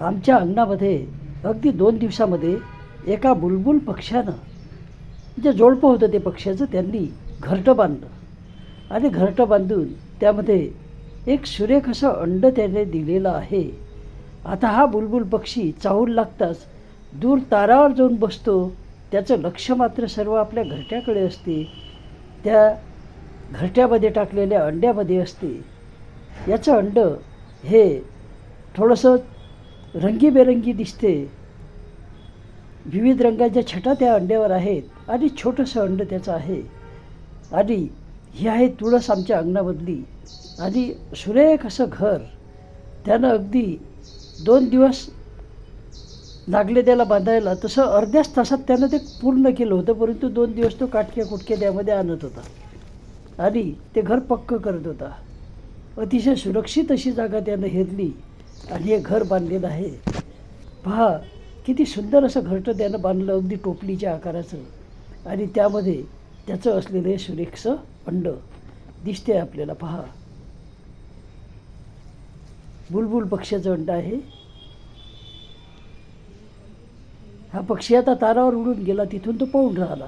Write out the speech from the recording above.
आमच्या अंगणामध्ये अगदी दोन दिवसामध्ये एका बुलबुल पक्ष्यानं जे जोडपं होतं ते पक्ष्याचं त्यांनी घरटं बांधलं. आणि घरटं बांधून त्यामध्ये एक सुरेख असं अंड त्याने दिलेलं आहे. आता हा बुलबुल पक्षी चाहूल लागताच दूर तारावर जाऊन बसतो. त्याचं लक्ष मात्र सर्व आपल्या घरट्याकडे असते. त्या घरट्यामध्ये टाकलेल्या अंड्यामध्ये असते. याचं अंड हे थोडंसं रंगीबेरंगी दिसते. विविध रंगाच्या छटा त्या अंड्यावर आहेत आणि छोटंसं अंड त्याचं आहे. आणि ही आहे तुळस आमच्या अंगणामधली आणि सुरेख असं घर. त्यानं अगदी दोन दिवस लागले त्याला बांधायला. तसं अर्ध्याच तासात त्यानं ते पूर्ण केलं होतं परंतु दोन दिवस तो काटक्या कुटक्या त्यामध्ये आणत होता. आणि ते घर पक्क करत होता. अतिशय सुरक्षित अशी जागा त्यानं हेरली आणि हे घर बांधलेलं आहे. पहा किती सुंदर असं घरटं त्यानं बांधलं अगदी टोपलीच्या आकाराचं. आणि त्यामध्ये त्याचं असलेलं हे सुरेखचं अंड दिसते आपल्याला पहा. बुलबुल पक्ष्याचं अंड आहे. हा पक्षी आता तारावर उडून गेला तिथून तो पाहून राहिला.